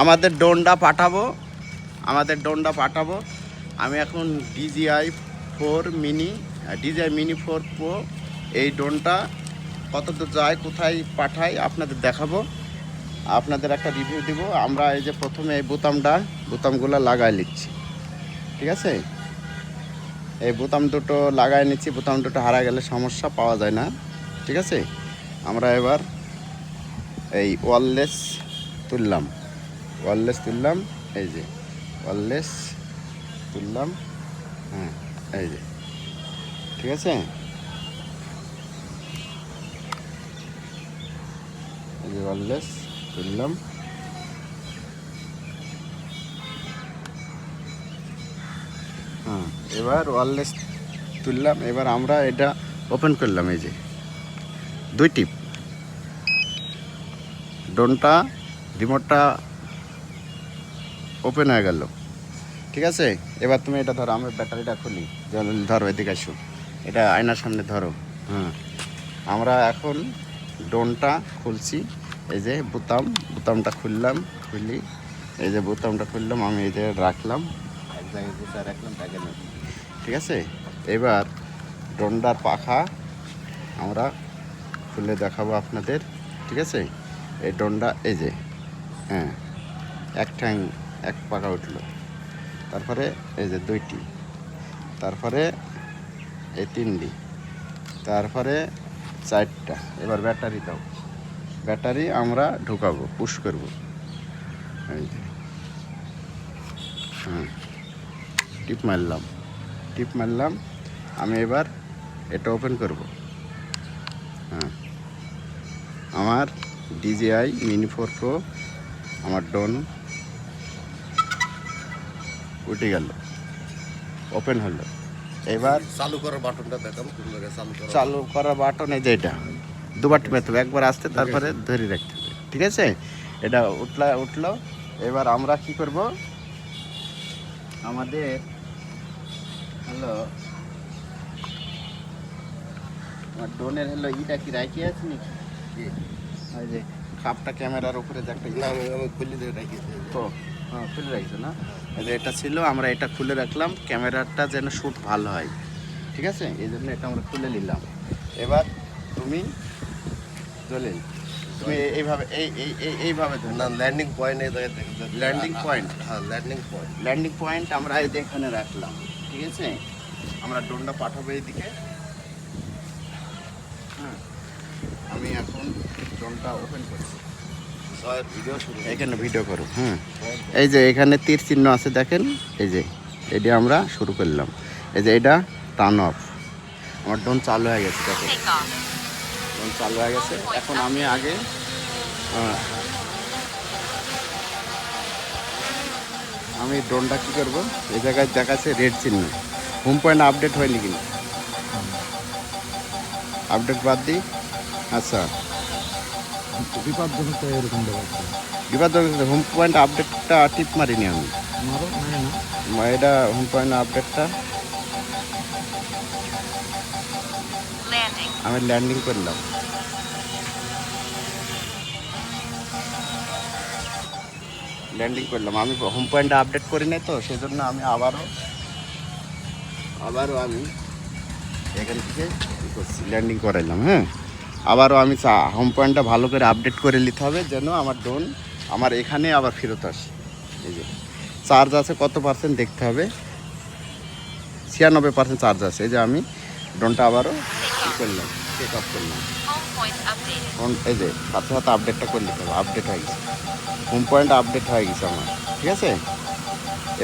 আমাদের ডোনটা পাঠাবো। আমাদের ডোনটা পাঠাবো। আমি এখন DJI four mini DJI mini four pro এই ড্রোনটা কতদূর যায়, কোথায় পাঠাই আপনাদের দেখাবো। আপনাদের একটা রিভিউ দিব। আমরা এই যে প্রথমে এই বোতামটা, বোতামগুলো লাগাই নিচ্ছি। ঠিক আছে? এই বোতাম দুটো লাগাই নিচ্ছি, বোতাম দুটো হারা গেলে সমস্যা পাওয়া যায় না। ঠিক আছে? আমরা এবার এই ওয়ারলেস তুললাম। ওয়ারলেস তুললাম, এই যে ওয়ারলেস তুললাম হ্যাঁ এই যে, ঠিক আছে? এই যে ওয়ারলেস তুললাম। হ্যাঁ এবার ওয়ারলেস তুললাম, এবার আমরা এটা ওপেন করলাম, এই যে। দুই টিপ। ডোনটা রিমোটটা ওপেন হয়ে গেল। ঠিক আছে? এবার তুমি এটা ধরো, আমি ব্যাটারিটা খুলি। ধরো এদিকে আসো। এটা আয়নার সামনে ধরো। হ্যাঁ আমরা এখন ডোনটা খুলছি। এই যে বোতাম, বোতামটা খুললাম, খুলি। এই যে বোতামটা খুললাম, আমি এই যে রাখলাম। এক জায়গায় রাখলাম ঠিক আছে? এবার ডোনটার পাখা আমরা খুলে দেখাবো আপনাদের। ঠিক আছে? এই ডোনটা এই যে হ্যাঁ এক ঠ্যাং এক পাকা উঠল। তারপরে এই যে দুইটি, তারপরে এই তিনটি, তারপরে চারটা। এবার ব্যাটারি দাও। ব্যাটারি আমরা ঢুকাবো, পুশ করব। এই যে। হ্যাঁ। টিপ মারলাম। টিপ মারলাম। আমি এবার এটা ওপেন করব। হ্যাঁ। আমার ডিজিআই মিনি ফোর প্রো, আমার ডোন উঠে গেল। ওপেন হলো। এবার চালু করার বাটনটা দেখাম চালু করা চালু করা বাটন এই যে এটা। দুবার হবে একবার আসতে তারপরে ধরে রাখতে হবে। ঠিক আছে? এটা উঠলা উঠল। এবার আমরা কি করব? আমাদের হ্যালো। আমার ডোনের হলো ইটা কি রাখি আছে নাকি? ওই যে খাপটা ক্যামেরার উপরে যে একটা খুলে দিয়ে রাখিয়েছি তো হ্যাঁ খুলে রাখছো না? এটা ছিল আমরা এটা খুলে রাখলাম ক্যামেরাটা যেন শ্যুট ভালো হয়। ঠিক আছে? এই জন্য এটা আমরা খুলে নিলাম। এবার তুমি চলে তুমি এই- এইভাবে এই এই এই- এইভাবে না ল্যান্ডিং পয়েন্ট এই Landing point? হ্যাঁ ল্যান্ডিং পয়েন্ট ল্যান্ডিং পয়েন্ট আমরা এই যে এখানে রাখলাম। ঠিক আছে? আমরা ড্রোনটা পাঠাবো এইদিকে। হ্যাঁ। আমি এখন ড্রোনটা ওপেন করছি। এখানে ভিডিও করো হুম। এই যে এখানে তীর চিহ্ন আছে দেখেন? এই যে এটা আমরা শুরু করলাম। এই যে এটা টার্ন অফ আমার ড্রোন চালু হয়ে গেছে দেখেন. ড্রোন চালু হয়ে গেছে। এখন আমি আগে আমি ড্রোনটা কী করব? এই জায়গায় দেখাচ্ছে রেড চিহ্ন। হোম পয়েন্ট আপডেট হয়নি কিন্তু। আপডেট বাদ দিই। আচ্ছা। বিপজ্জনক তো এরকম দেখাচ্ছে বিবাদ হোম পয়েন্ট আপডেটটা টিপ মারিনি আমি। মারো? মানে না? এটা হোম পয়েন্ট আপডেটটা আমি ল্যান্ডিং করলাম। ল্যান্ডিং করলাম। আমি হোম পয়েন্টটা আপডেট করি নাই তো সেজন্য আমি আবারও আবারও আমি এখান থেকে ই করছি ল্যান্ডিং করাইলাম হ্যাঁ? আবারও আমি হোম পয়েন্টটা ভালো করে আপডেট করে নিতে হবে যেন আমার ড্রোন আমার এখানে আবার ফেরত আসে। এই যে চার্জ আছে কত পার্সেন্ট দেখতে হবে? ছিয়ানব্বই পার্সেন্ট চার্জ আছে। এই যে আমি ড্রোনটা আবারও করলাম চেক আপ করলাম। এই যে সাথে সাথে আপডেটটা করে নিতে হবে। আপডেট হয়ে গেছে। হোম পয়েন্ট আপডেট হয়ে গেছে আমার। ঠিক আছে?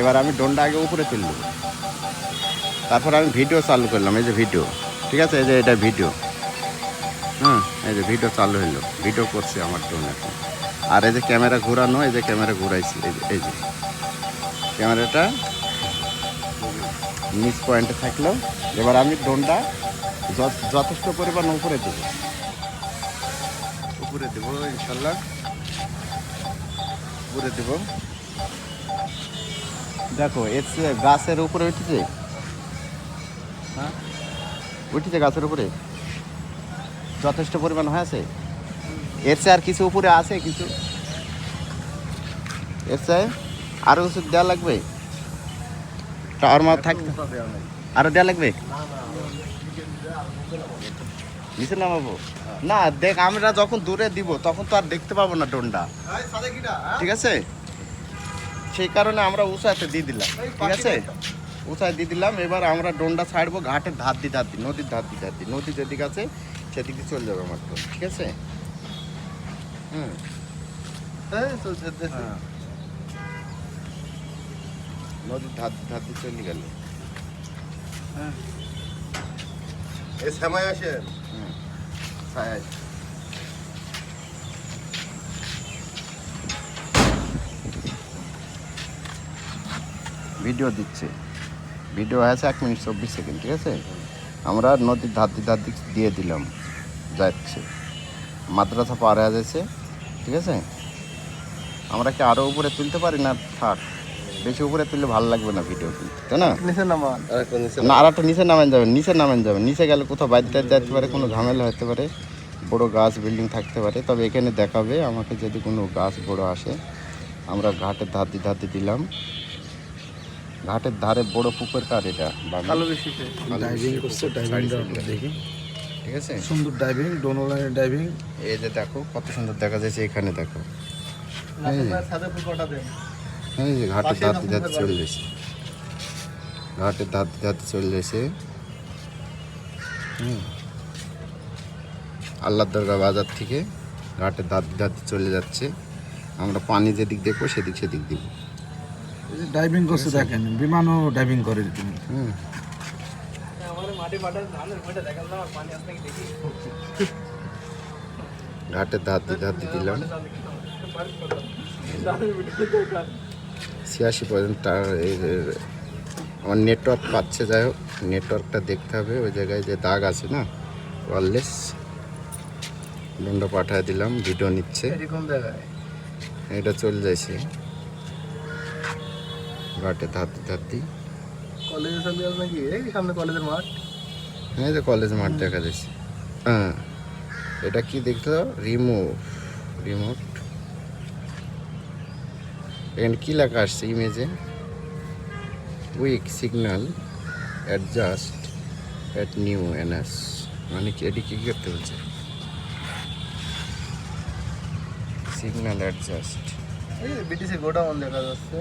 এবার আমি ড্রোনটা আগে উপরে তুলব তারপর আমি ভিডিও চালু করলাম। এই যে ভিডিও ঠিক আছে? এই যে এটা ভিডিও হুম এই যে ভিডিও চালু হইল। ভিডিও করছে আমার ড্রোন এখন। আর এই যে ক্যামেরা ঘোরানো এই যে ক্যামেরা ঘুরাইছি এই যে এই যে। ক্যামেরাটা নিচ পয়েন্টে থাকল। এবার আমি ড্রোনটা যথেষ্ট পরিমাণ উপরে দেবো। উপরে দেবো ইনশাল্লাহ। উপরে দেব। দেখো এর গাছের উপরে উঠেছে? হ্যাঁ। উঠেছে গাছের উপরে? যথেষ্ট পরিমাণ হয়েছে। এর চেয়ে আর কিছু উপরে আছে কিছু। এর চেয়ে আরও ওষুধ দেওয়া লাগবে? টাওয়ার মার থাকতে আরও দেওয়া লাগবে? নিচে নামাবো। না, দেখ, আমরা যখন দূরে দিব, তখন তো আর দেখতে পাবো না ডোনটা ঠিক আছে? সেই কারণে আমরা উঁচাতে দিয়ে দিলাম। ঠিক আছে? উঁচায় দিয়ে দিলাম। এবার আমরা ডোনটা ছাড়বো, ঘাটের ধার দি ধার দি নদীর ধার দি ধার দি নদী যেদিক আছে সেদিকে চলে যাবে আমার তো ঠিক আছে? হুম। হ্যাঁ। নদীর ধার ধার দি চলে গেল। এই সময় আসেন। হুম। ছায় ভিডিও দিচ্ছে। ভিডিও আছে এক মিনিট চব্বিশ সেকেন্ড ঠিক আছে? আমরা নদীর ধার ধার দিয়ে দিলাম। যাচ্ছে। মাদ্রাসা পার হয়ে যাচ্ছে ঠিক আছে? আমরা কি আরও উপরে তুলতে পারি না? থাক বেশি উপরে তুললে ভালো লাগবে না ভিডিও তাই না? নিচে নামান। আর একটা নিচে না আর একটা নিচে নামেন যাবেন নিচে নামেন যাবেন। নিচে গেলে কোথাও বাইরে টাইরে যেতে পারে কোনো ঝামেলা হতে পারে। বড় গাছ বিল্ডিং থাকতে পারে। তবে এখানে দেখাবে আমাকে যদি কোনো গাছ বড় আসে আমরা ঘাটের ধাতি ধাতি দিলাম। ঘাটের ধারে বড় পুকুর কার এটা। কালো বেশি। ডাইভিং করছে ডাইভিংটা দেখি। ঠিক আছে? সুন্দর ডাইভিং ডোনোলাইনের ডাইভিং এই যে দেখো কত সুন্দর দেখা যাচ্ছে এখানে দেখো। এই যে, ঘাটের ধাতি ধাতি চলে গেছে ঘাটের ধাতি ধাতি চলে গেছে হুম। আল্লাহ দরগা বাজার থেকে ঘাটের ধাতি ধাতি চলে যাচ্ছে। আমরা পানি যেদিক দেখব সেদিক সেদিক দিব। ডাইভিং করছে দেখেন বিমানও ডাইভিং করে হুম। ঘাটের ধাতি ধাতি দিলাম। ছিয়াশি পর্যন্ত আমার নেটওয়ার্ক পাচ্ছে যাই হোক নেটওয়ার্কটা দেখতে হবে। ওই জায়গায় যে দাগ আছে না ওয়ারলেস ডন্ডা পাঠায় দিলাম ভিডিও নিচ্ছে। এটা চলে যাইছে। ঘাটে ধাতি ধাতি কলেজের সামনে নাকি? সামনে কলেজের মাঠ। এই যে কলেজ মাঠ দেখা যাচ্ছে। হ্যাঁ এটা কি দেখছ? রিমুভ রিমোট এখানে কি লেখা আসছে ইমেজে weak signal adjust at new NS মানে কি, এটি কি করতে বলছে? সিগন্যাল অ্যাডজাস্ট বিটিসি গোডাউন দেখা যাচ্ছে।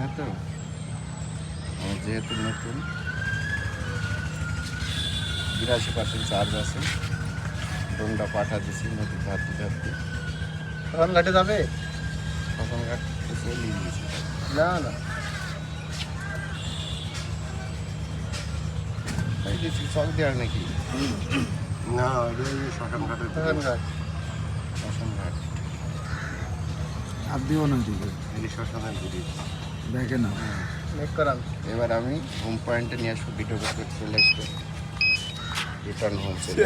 না তো? আমার যেহেতু নতুন বিরাশি পার্সেন্ট চার্জ আছে। ডোনটা পাঠা দিছি নদী ধারতে ধারতে তখন ঘাটে যাবে? তখন ঘাট তো চলে গিয়েছি না না। তাই দেখছি চক দেওয়ার নাকি? না শ্মশান ঘাটে শ্মশান ঘাট। শ্মশান ঘাট। আর দিও না এই শ্মশানের ব্রিজ দেখে না এবার আমি হোম পয়েন্টে নিয়ে আসব ভিডিও করতে চলে আসব। রিটার্ন হোম চলে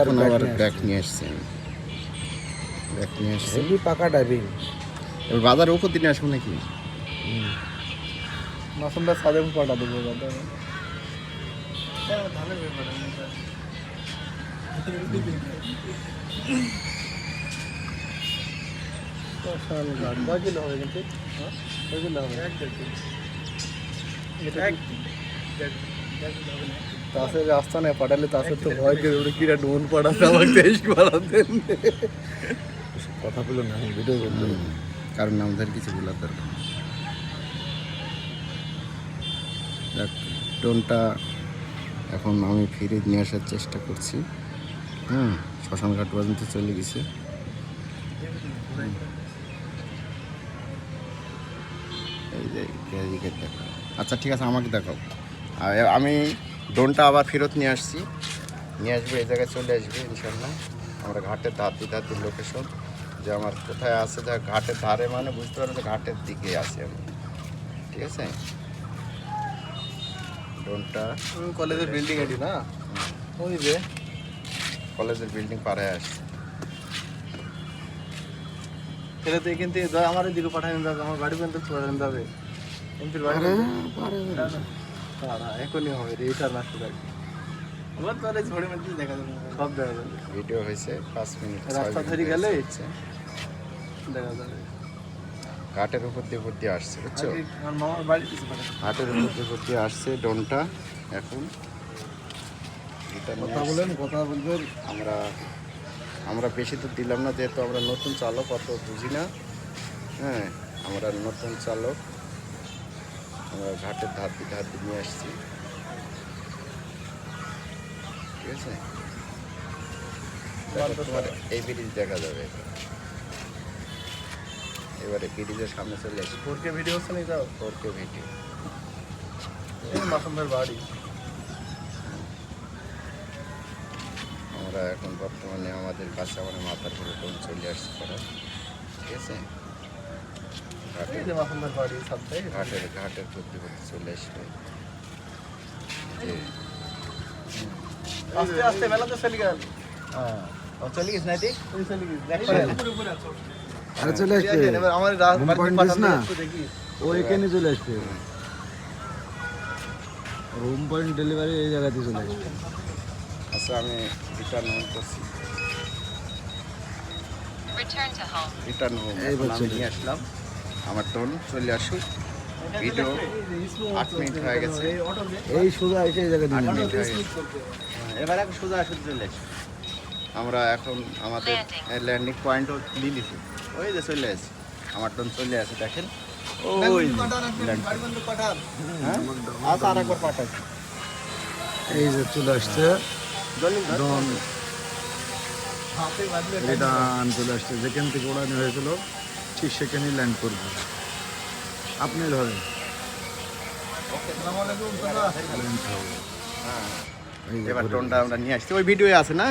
এখন আবার ব্যাক নিয়ে আসছি। আমি। ব্যাক নিয়ে আসছি। পাকা ডাইভিং এবার বাজারের উপর দিনে আসব নাকি? মাসুমটা সাদে পাঠা দেবো ধানের ব্যাপারে শ্মশান ঘাট কয় কিলো হবে কিন্তু হ্যাঁ কয় কিলো হবে এক দেড় কিলো তাসের রাস্তা নেই পাঠালে তাসের তো ভয় করে উড়ে কিরা ডোন পাঠাতে আমাকে দেশ পাঠাতেন কথা বলো না ভিডিও করতে কারণ আমাদের কিছু বলার দরকার নেই। দেখ টোনটা এখন আমি ফিরে নিয়ে আসার চেষ্টা করছি। হুম শ্মশানঘাট পর্যন্ত চলে গেছে। আচ্ছা ঠিক আছে, আমাকে দেখাও। আমি ড্রোনটা আবার ফেরত নিয়ে আসছি। নিয়ে আসব, এই জায়গায় চলে আসবে ইনশাল্লাহ আমরা ঘাটের ধাতি ধাতি লোকেশন যে আমার কোথায় আছে, যা ঘাটের ধারে মানে বুঝতে পারো যে ঘাটের দিকে আছে আমি। ঠিক আছে? ড্রোনটা কলেজের বিল্ডিং এটি না ওই যে কলেজের বিল্ডিং পাড়ায় আসছে এটা তো এখান থেকে ধর আমার দিকে পাঠানো যাবে আমার বাড়ি পর্যন্ত পাঠানো যাবে এমপির বাড়ি। পারে না। না, না, এখনই হবে রে, এটা নষ্ট থাকবে আবার তো আরে ঝড়ে মধ্যে দেখা যাবে সব দেখা যাবে ভিডিও হয়েছে পাঁচ মিনিট রাস্তা ধরে গেলে। দেখা যাবে ঘাটের উপর দিয়ে উপর দিয়ে আসছে বুঝছ? হাটের উপর দিয়ে উপর দিয়ে আসছে ডোনটা এখন। কথা বলেন কথা বলবেন। আমরা আমরা বেশি তো দিলাম না যেহেতু আমরা নতুন চালক অত বুঝি না। হ্যাঁ আমরা নতুন চালক। আমরা ঘাটের ধার দিয়ে ধার দিয়ে নিয়ে আসছি। ঠিক আছে? এই ব্রিজ দেখা যাবে। এবারে ব্রিজের সামনে চলে আসি। ফোরকে ভিডিও হচ্ছে না যাও ফোরকে ভিডিও এই মাসুমের বাড়ি। আমরা এখন বর্তমানে আমাদের কাছে আমাদের মাথার উপরে টোন চলে আসছে করা ঠিক আছে? এই ঘাটের ঘাটের ঘাটের করতে করতে চলে আসবে। আস্তে আস্তে মেলা তো চলে গেল। হ্যাঁ। চলে গেছে না ঠিক চলে গেছে। আরে চলে আসবে। এবার আমার রাত না? ও এখানে চলে আসবে। রুম পয়েন্ট ডেলিভারি এই জায়গাতে চলে আসবে। আচ্ছা আমি রিটার্ন হোম করছি. রিটার্ন হোম আমি নিয়ে আসলাম। আমার টোন চলে আসুক ভিডিও আট মিনিট হয়ে গেছে। এই সোজা এসে এই জায়গাতে আট নিয়ে মিনিট যাবে। হয়ে গেছে। হ্যাঁ, এবার এখন সোজা আসে চলে আমরা এখন আমাদের. ল্যান্ডিং পয়েন্টও নিয়ে নিছি ওই যে চলে আসি। আমার টোন চলে আসে দেখেন। ওই হ্যাঁ? আচ্ছা আর একবার পাঠাচ্ছি এই যে চলে আসছে। ডন। রিটার্ন চলে আসছে। যেখান থেকে ওড়ানো হয়েছিল ঠিক সেখানেই ল্যান্ড করবে। আপনি ধরেন। হ্যাঁ। এবার টোনটা আমরা নিয়ে আসছি। ওই ভিডিও আছে না?